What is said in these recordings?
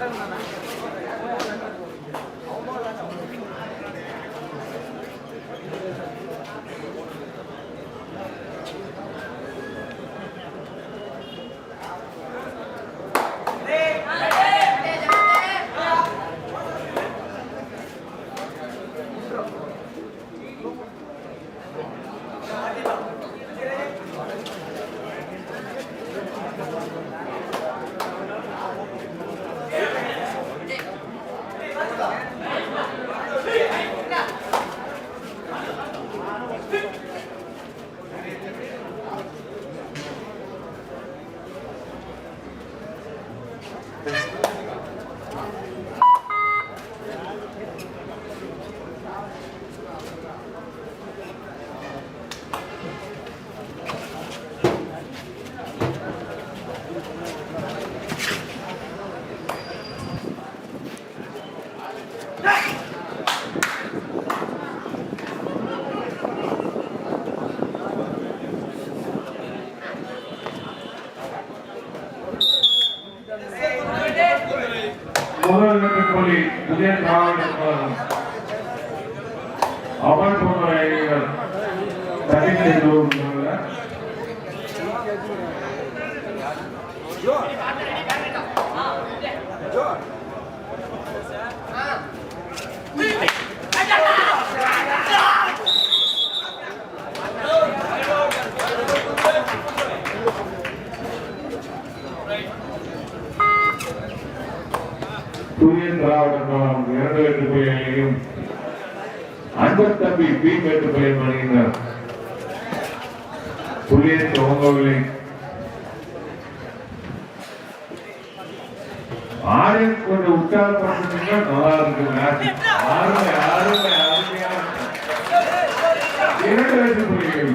pasar nada. இரண்டு வெட்டுக்கொள்ளையும் அன்பர் தம்பி பி வெட்டுக்கொள்ளை அணியினர் புள்ளியை துவங்கவில்லை ஆரில் கொஞ்சம் உற்சாகப்படுத்தினா நல்லா இருக்கு மேட்ச் ஆறுமை ஆறுமை அருமையா இரண்டு வயசு புள்ளிகள்.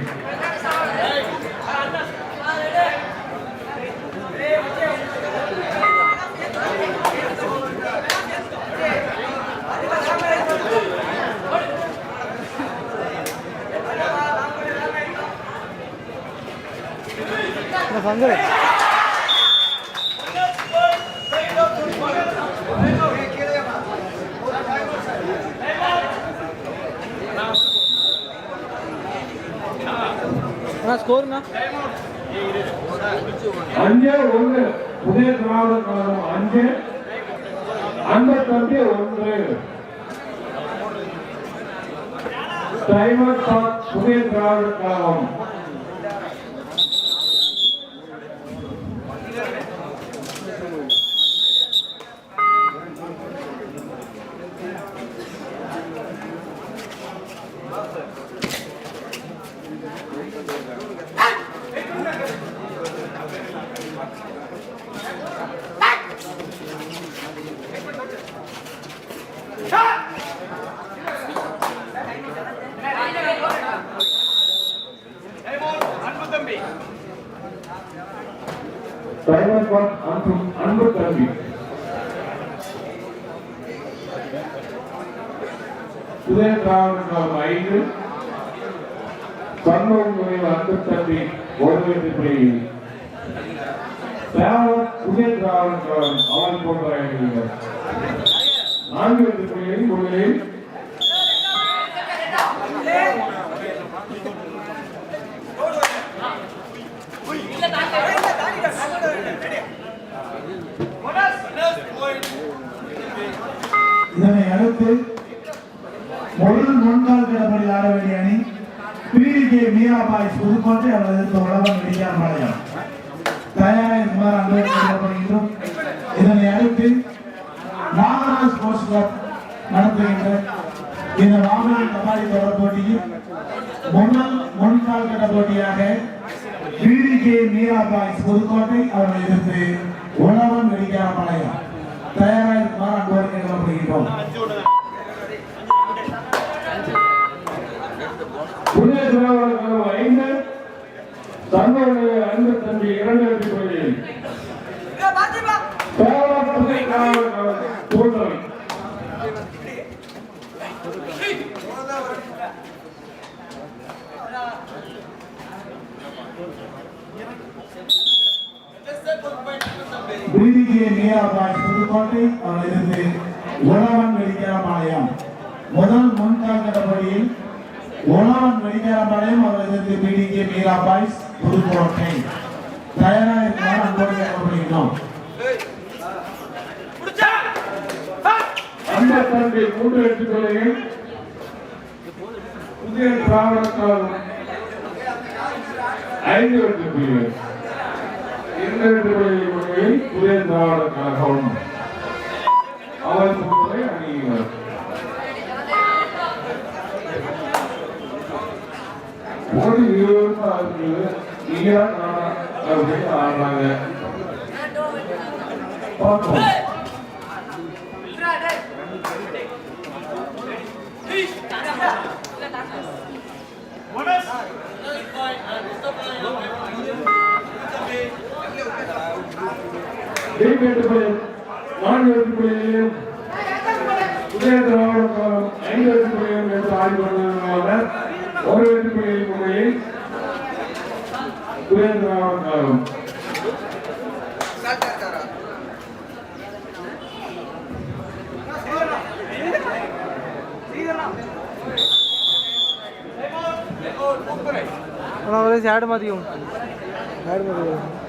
வெட்டுக்கொள்ளைகள் ஸ்கோருண்ணா அஞ்சு ஒன்று புதிய திராவிட கழகம் அஞ்சு அன்பர் ஒன்று. டைமர் புதிய திராவிட கழகம் டைமர் பாத் அன்பு அன்பு தம்பி புதிய திராவிட கழகம் ஐந்து சண்முகம் அன்பு தம்பி ஒரு வெற்றி புள்ளியில் புதிய திராவிட அவன் நான்கு வெற்றி புள்ளியில் இதனை அடுத்து முதல் முன்னாள் கிடப்படி ஆட வேண்டிய அணி. பிடிகே மீராபாய் புதுக்கோட்டை அல்லது எதிர்த்து உலகம் இடியார் பாளையம் தயாராக இருக்குமாறு அன்போடு கேட்கப்படுகின்றோம் இதனை அடுத்து நாகராஜ் ஸ்போர்ட்ஸ் கிளப் நடத்துகின்ற இந்த மாபெரும் கபாடி தொடர் போட்டியில் முன்னாள் முன்கால் கட்ட போட்டியாக பிடிகே மீராபாய் புதுக்கோட்டை அவர்கள் இருந்து உணவன் வெடிக்கார பாளையம் தயாராக இருக்குமாறு அன்போடு கேட்கப்படுகின்றோம் புதிய திராவிட கழகம் ஐந்து தங்களுடைய அன்பு தம்பி இரண்டு வெற்றி புள்ளியில் சேவா புதிய திராவிட கழகம் தோன்றல் பிடிகே மீராபாய் புதுக்கோட்டை அவர்களை எதிர்த்து உணவன் வெடிக்கார பாளையம் முதல் முன்காங்கடபடியில் உணவன் வெடிக்கார பாளையம் அவர்களை எதிர்த்து பிடிகே மீராபாய் புதுக்கோட்டை தயாராக இருக்குமாறு அன்போடு கேட்கப்படுகின்றோம் அன்பு தம்பி மூன்று வெற்றி புள்ளிகள் புதிய திராவிட கழகம் ஐந்து வெற்றி புள்ளிகள் இரண்டு வெற்றி புள்ளிகள் கழகம். அவர் முன்னிலை நீயா நானா? அப்படின்னு ஆடுறாங்க. வெளிப்பேட்டுக்குடியில் நான்கு எழுத்துக்குடியிலும் உதயத்தில் மாவட்டம் ஒரு சேடு மாற்றிக்கும் சேடு மாற்றிக்கும்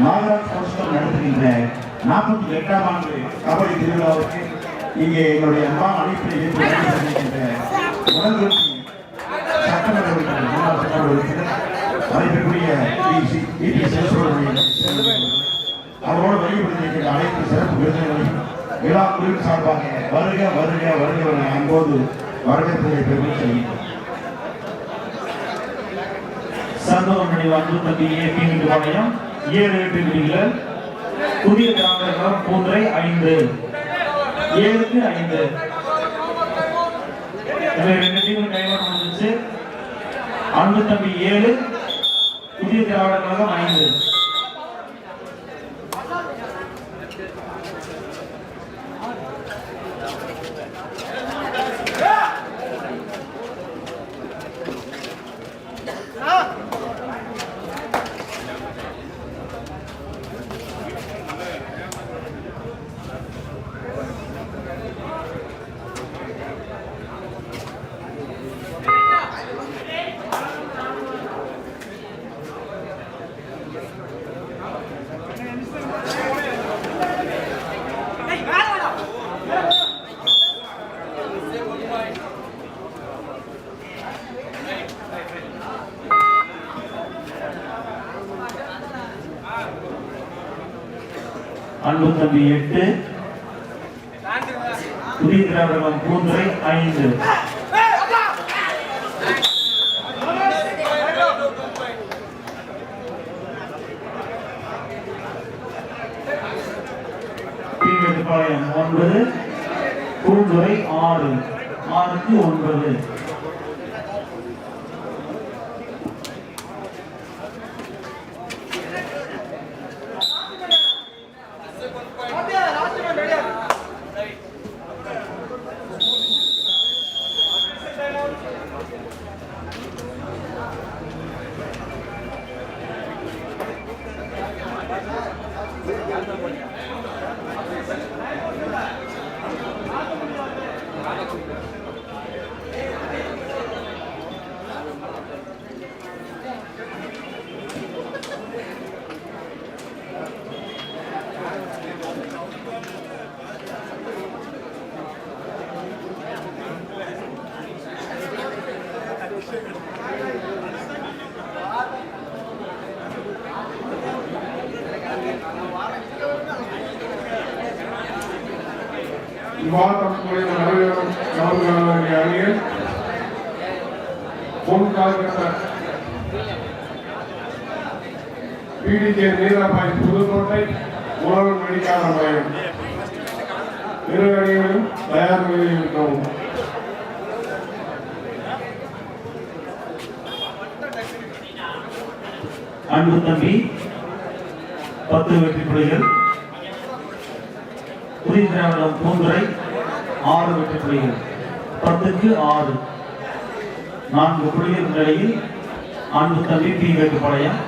நாகராஜ் கோஷல் நடத்துகின்ற நாற்பத்தி எட்டாம் ஆண்டு கபடி திருவிழாவுக்கு இங்கே எங்களுடைய அன்பான அழைப்பினை ஏற்று வருகை உடன்குறிச்சி சட்டமன்ற உறுப்பினர் முன்னாள் சட்டமன்ற உறுப்பினர் மதிப்பிற்குரிய அவரோடு வெளிப்படுத்தியிருக்கிற அனைத்து சிறப்பு விருதுகளையும் விழா குழுவின் சார்பாக வருக வருக வருக வரவேற்பதை பெருமை சந்தோஷம் நினைவு அன்பு தம்பி பாளையம் ஏழு எட்டு விதிகள் புதிய திராவிடர்களும் மூன்றை ஐந்து. ஏழுக்கு ஐந்து. ரெண்டு டீமும் கைவரம் வந்துச்சு அன்பு தம்பி ஏழு புதிய திராவிட கழகம் ஐந்து. அன்பு எட்டு. புதிய திராவிடம் பூந்துரை ஐந்து. தீவெட்டுப்பாளையம் ஒன்பது பூந்துரை ஆறு. ஆறுக்கு ஒன்பது. விவாதத்துடைய நடைபெறும் நான்காவது அணியில் பொன் கால்கட்ட நீலாபாய் புதுக்கோட்டை உழவன் வெடிக்காத இரு அணிகளும் தயார் நிலையில் இருக்கவும் அன்பு தம்பி பத்து வெற்றி புதிய திராவிடம் பூந்துரை ஆறு வெற்றி புள்ளிகள் பத்துக்கு ஆறு. நான்கு புள்ளிகள் நிலையில் அன்பு தம்பி பி. வேட்டுப்பாளையம்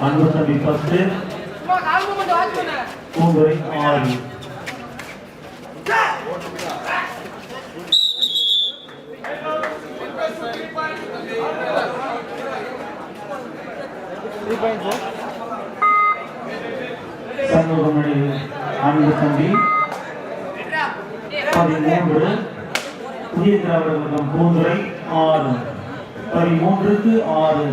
அன்பு தம்பி பத்து பூந்துரை ஆறு த்ரீ பாயிண்ட் ஃபோர் சண்முகமணி அன்பு தம்பி புதிய திராவிட கழகம் பூந்துரை ஆறு. பதிமூன்றுக்கு ஆறு.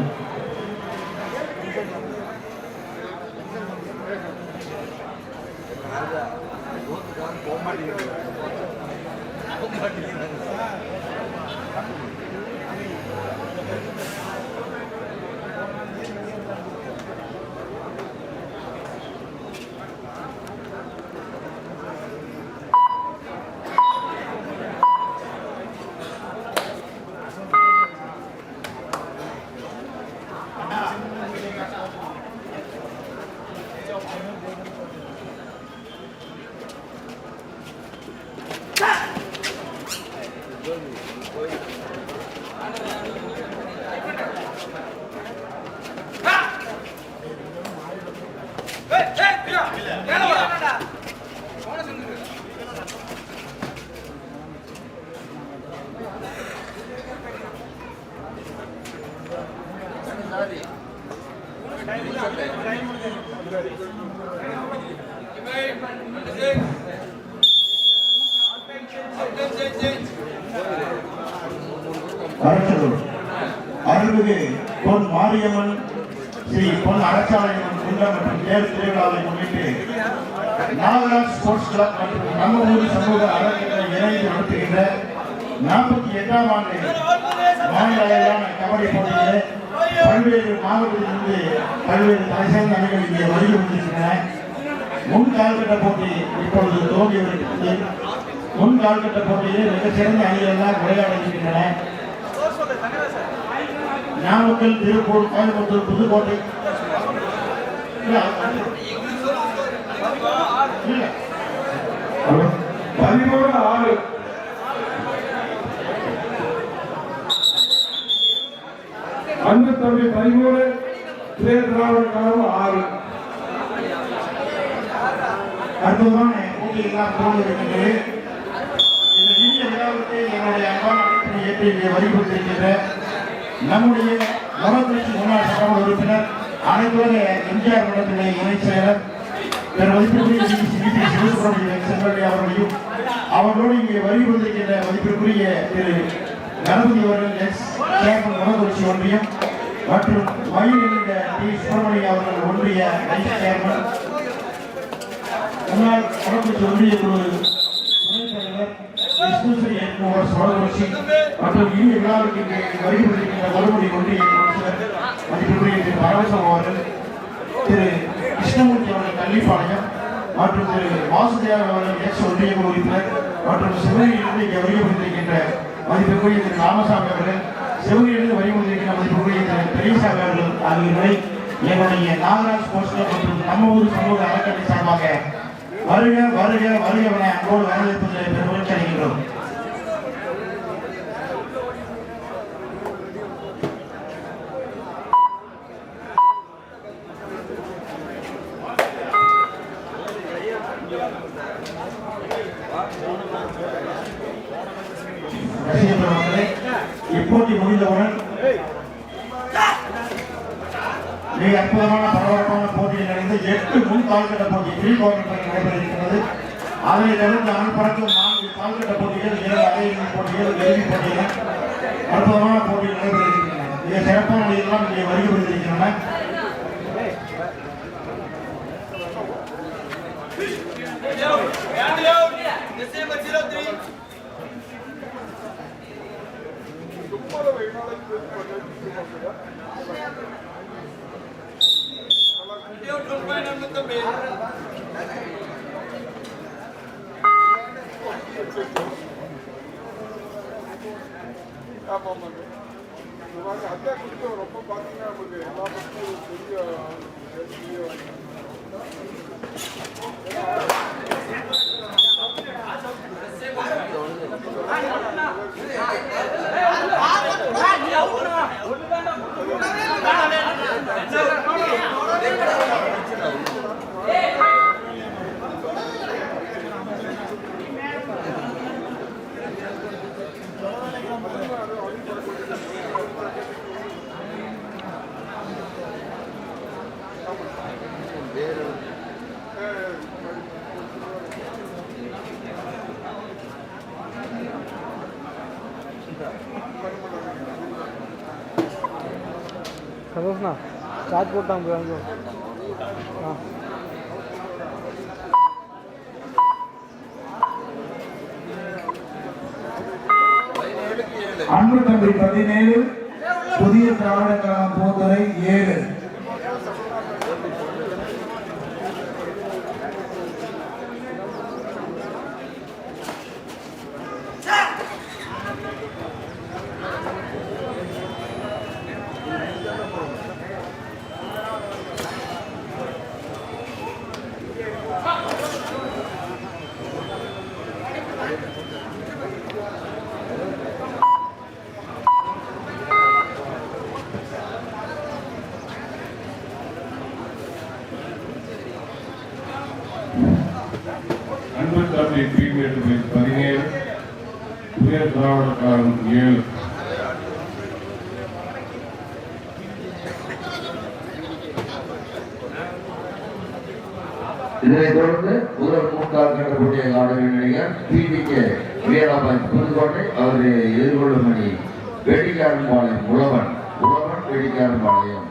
அருள்மிகு பொன் மாரியம்மன் ஸ்ரீ பொன் அரசாலயம்மன் குண்டம் மற்றும் தேர் திருவிழாவை முன்னிட்டு நாகராஜ் ஸ்போர்ட்ஸ் கிளப் மற்றும் நம்ம ஊர் சமூக அறநிலை இணைந்து நடத்துகின்ற நாற்பத்தி எட்டாம் ஆண்டு மாநில அளவிலான கபடி போட்டியிலே பல்வேறு மாவட்டத்திலிருந்து பல்வேறு தலைசார்ந்த அணிகள் இங்கே வருகை வந்திருக்கின்றன முன் கால்கட்ட போட்டி இப்பொழுது துவங்கி வருகிறது முன் கால்கட்ட போட்டியில் மிக சிறந்த அணிகள் எல்லாம் விளையாட நாமக்கல் திருப்பூர் கோயம்புத்தூர் புதுக்கோட்டை. பதிமூணு ஆறு. அன்பு தம்பி பதிமூணு திராவிட கழகம் ஆறு. அற்புதமான போட்டியெல்லாம் போட்டு இருக்கின்றது இந்த இந்திய விழாவுக்கு என்னுடைய அன்பான ஏற்று வழிபட்டிருக்கின்ற நம்முடைய நவகிருஷ்ண முன்னாள் சட்டமன்ற உறுப்பினர் அனைத்துலக எம்ஜிஆர் மன்றத்தினுடைய இணைச் செயலர் திரு மதிப்பிற்குரிய ஸ்ரீ அவர்களையும் அவர்களோடு இங்கே வருகை வழிபட்டிருக்கின்ற மதிப்பிற்குரிய திரு. கணபதி அவர்கள் எஸ். சேர்மன் நவகுறிச்சி ஒன்றியம் மற்றும் மயில் என்கிற டி சுப்பிரமணியம் அவர்கள் ஒன்றிய வைஸ் சேர்மன். முன்னாள் வடக்குச்சி ஒன்றிய குழு விஷ்ணுஸ்ரீ என்பவர் சோழகுறிச்சி மற்றும் இந்த விழாவுக்கு வருகை புரிகின்ற மறுபடி ஒன்றிய மதிப்புக்குரிய திரு பரவசம் அவர்கள் திரு கிருஷ்ணமூர்த்தி அவர்கள் கள்ளிப்பாளையம் மற்றும் திரு வாசுதேவன் அவர்கள் எக்ஸ் ஒன்றிய உறுப்பினர் மற்றும் இங்கே வருகை புரிந்திருக்கின்ற மதிப்புக்குரிய திரு ராமசாமி அவர்கள் சிவகிரியிலிருந்து வருகை புரிந்திருக்கின்ற மதிப்புக்குரிய திரு பெரியசாமி அவர்கள் ஆகியோரை எங்களுடைய நாகராஜ் ஸ்போர்ட்ஸ் மற்றும் நம்ம ஊர் சமூக அறக்கட்டளை சார்பாக வருக வருக வருகவனை அன்போடு வரவேற்பதில் চাইল ஆமாம் இந்த மாதிரி அத்தை குறித்து ரொம்ப பார்த்தீங்கன்னா நமக்கு எல்லா பக்கமும் பெரிய பெரிய No, no, no. சந்தோஷ்ண்ணா. சார்ஜ் போட்டாங்க போய் வாங்கிக்கோ ஆ. அன்பு தம்பி பதினேழு புதிய திராவிட கழகம் பூந்துரை ஏழு. அன்பு தம்பி பிரீமியர் பதினேழு உயர் திராவிட காலம் ஏழு. இதனைத் தொடர்ந்து முதல் மூன்றால் கட்டக்கூடிய போட்டியை ஆடுகிற நடிகர் பிடிகே வீராபாய் புதுக்கோட்டை அவரை எதிர்கொள்ளும் அணி வேடிக்காரன்பாளையம் உழவன் உழவன் வேடிக்காரன்பாளையம்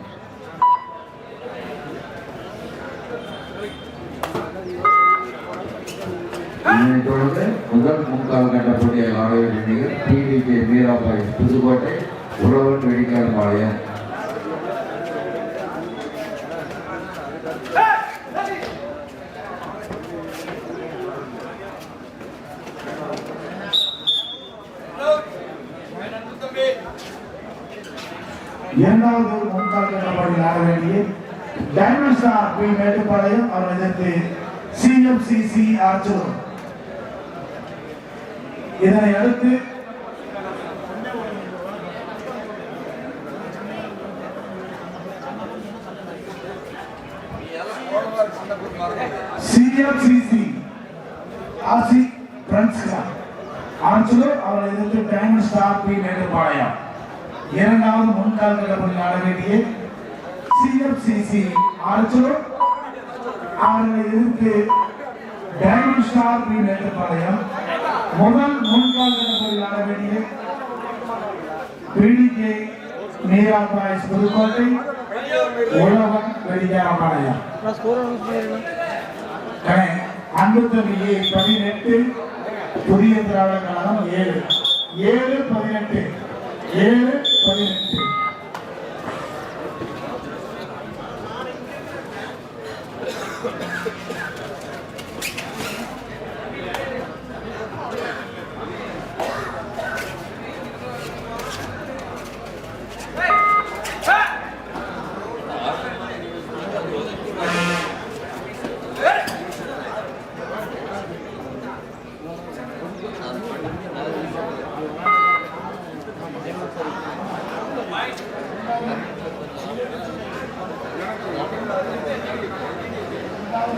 இதனைத் தொடர்ந்து முதல் முன்கால் கண்ட போட்டியை ஆடவர் அணிகள் டிவிகே மீராபாய் புதுக்கோட்டை உழவன் வெடிக்கால் பாளையம். இரண்டாவது ஒரு முன்கால் கட்டப்படி ஆட வேண்டிய டைமண்ட் ஸ்டார் பி மேட்டுப்பாளையம் அவர் எதிர்த்து சிஎம்சிசி ஆச்சூர் இதனை அடுத்து சிஎம்சிசி ஆசி பிரெண்ட்ஸ் கிளப் ஆச்சூர் எதிர்த்து டைமண்ட் ஸ்டார் பி மேட்டுப்பாளையம் இரண்டாவது முன்கால் கட்டப்படி ஆட வேண்டிய சிஎம்சிசி ஆர்ச்சூர் எதிர்த்து டைமண்ட் ஸ்டார் பி மேட்டுப்பாளையம் முதல் முன்கால் தினத்தில் ஆட வேண்டிய பிடிகே மீரா புதுக்கோட்டை உழவன் வெடிகாரப்பாளையம் அன்பு தொகையை பதினெட்டு புதிய திராவிட கழகம் ஏழு. ஏழு பதினெட்டு. ஏழு பதினெட்டு.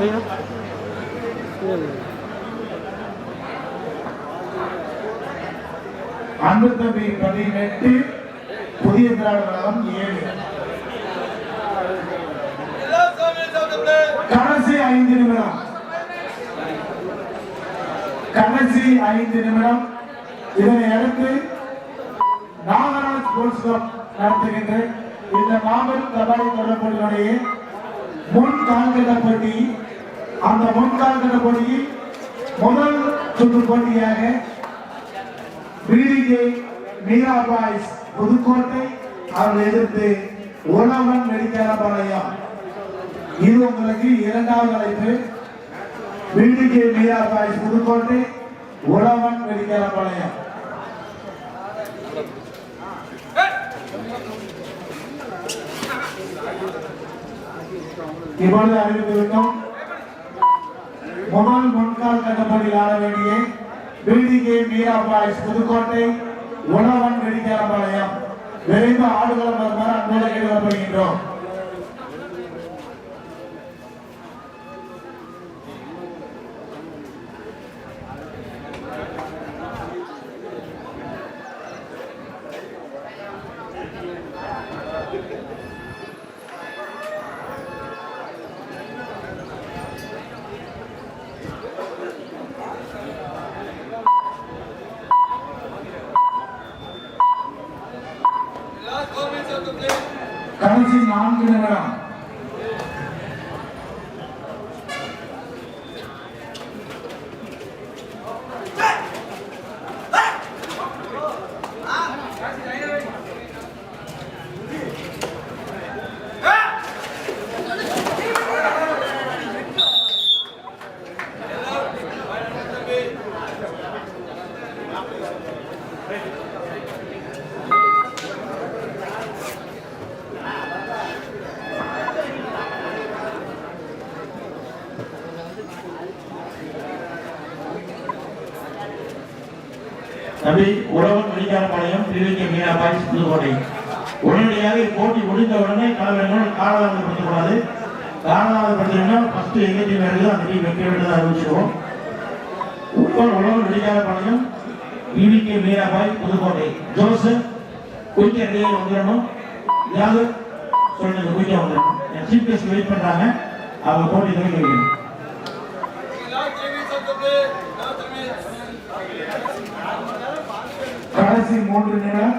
சரிண்ணா இல்லை அன்பு தம்பி பதினெட்டு புதிய திராவிட கழகம் ஏழு. கடைசி ஐந்து நிமிடம். கடைசி ஐந்து நிமிடம். இதனை அடுத்து நாகராஜ் ஸ்போர்ட்ஸ் கிளப் நடத்துகின்ற இந்த மாபெரும் தபாய் தொடர்புடைய முன் கால்கட்ட போட்டி அந்த முன் கால்கட்ட போட்டியில் முதல் சுற்று போட்டியாக பிடிகே மீரா பாய்ஸ் புதுக்கோட்டை அவர்கள் எதிர்த்து உணவன் மெடிக்கலபாளையம் இது உங்களுக்கு இரண்டாவது அழைப்பு. பிடிகே மீரா பாய்ஸ் புதுக்கோட்டை உழவன் மெடிக்கலபாளையம் இப்பொழுது அறிவித்து விட்டோம். முதல் முன்கால் கட்டப்படியில் ஆட வேண்டிய பில்டிகே மீரா பாய்ஸ் புதுக்கோட்டை உணவன் வெடிக்காரபாளையம் விரைந்து ஆடுகளம் வருமாறு அன்போடு கேட்டுக்கொள்ளப்படுகின்றோம் கடைசி நான்கு நிமிடம் தம்பி உழவன் வெடிக்காரபாளையம் பிரிவிக்க மீனா பாய்ஸ் புதுக்கோட்டை உடனடியாக இப்போட்டி முடிந்த உடனே கலவரங்கள் காலதாமதப்படுத்தக்கூடாது காலதாமதப்படுத்தினா ஃபர்ஸ்ட் எங்க டீம் இருக்குது அந்த டீம் வெற்றி விட்டதை அறிவிச்சிருவோம். உலக நெடுஞ்சால வெடிக்காரபாளையம் பிவிகே மீராபாய் புதுக்கோட்டை. ஜோசப் குயிக்க ரெடியாக வந்துடணும் யாரு சொல்லுங்க குயிக்க வந்துடணும் என் சீஃப் கெஸ்ட் வெயிட் பண்ணுறாங்க அவங்க போட்டி தொடங்கி வைக்கணும். கடைசி மூன்று நிமிடம்.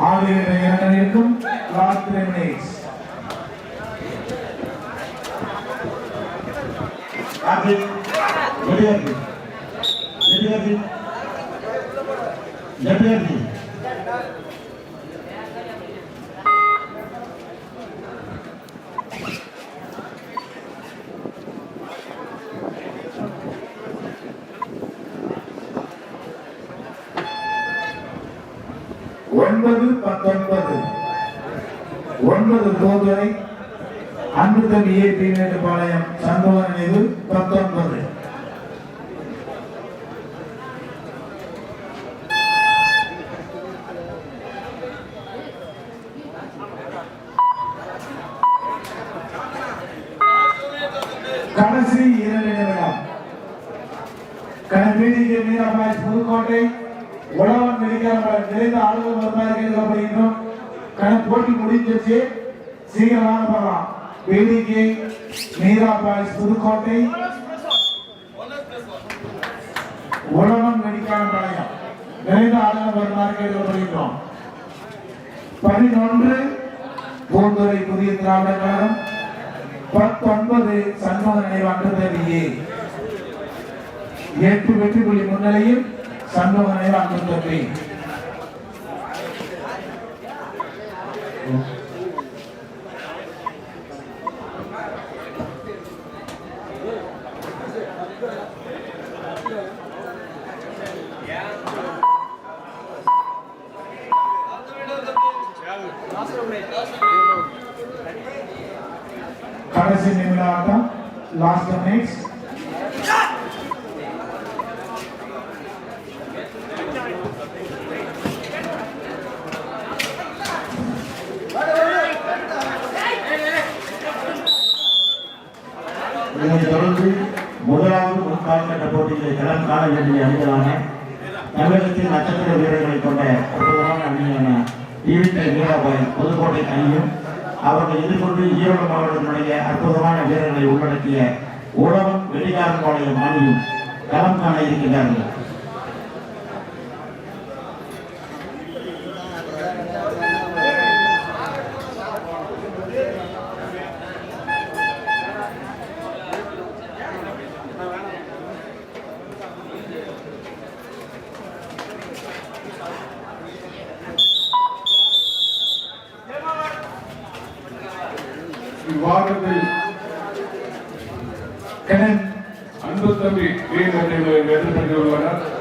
ஆகிய இரண்டரைக்கும் லாஸ்ட் த்ரீ மினிட்ஸ் கார்த்திக் ரெடியா இருக்கு ஜெட்டுகார்த்தி ஒன்பது பத்தொன்பது ஒன்பது கோதுரை அன்பு தம்பி ஏபி மேட்டுப்பாளையம் சண்முக நினைவு பத்தொன்பது கடைசி இரண்டு நிமிடம் கணபீடிக்கு மீராபாய் புதுக்கோட்டை உழவன் மெடிக்கல் நிறைந்த ஆளுநர் வருமாறு கேட்கப்படுகின்றோம். கண போட்டி முடிஞ்சிருச்சு. சீக்கிரமாக போகலாம் பீடிக்கு மீராபாய் புதுக்கோட்டை உழவன் மெடிக்கல் பாளையம் நிறைந்த ஆளுநர் வருமாறு கேட்கப்படுகின்றோம். பதினொன்று பூந்துரை புதிய திராவிட கழகம். பத்தொன்பது சண்முக நினைவாண்டு தேவையே. எட்டு வெற்றி புள்ளி முன்னிலையில் சண்முக நினைவாண்டு தம்பி. கடைசி நிமிட ஆட்டம். லாஸ்ட் மினிட்ஸ் இதனைத் தொடர்ந்து முதலாவது முன்கால்கட்ட போட்டிகளை களம் வேண்டிய அணிகளான தமிழகத்தின் நட்சத்திர வீரர்களை கொண்ட அற்புதமான அணியான டிவிகே மீராபாய் புதுக்கோட்டை அணியும் அவர்கள் எதிர்கொண்டு ஈரோடு மாவட்டத்தினுடைய அற்புதமான வீரர்களை உள்ளடக்கிய உழவன் வெடிகாரம்பாளையம் அணியும் களம் காண இருக்கின்றார்கள். விவாதத்தில் கண்ணன் அன்பு தம்பி வீர எதிர்படுத்தியுள்ளனர் உழவன்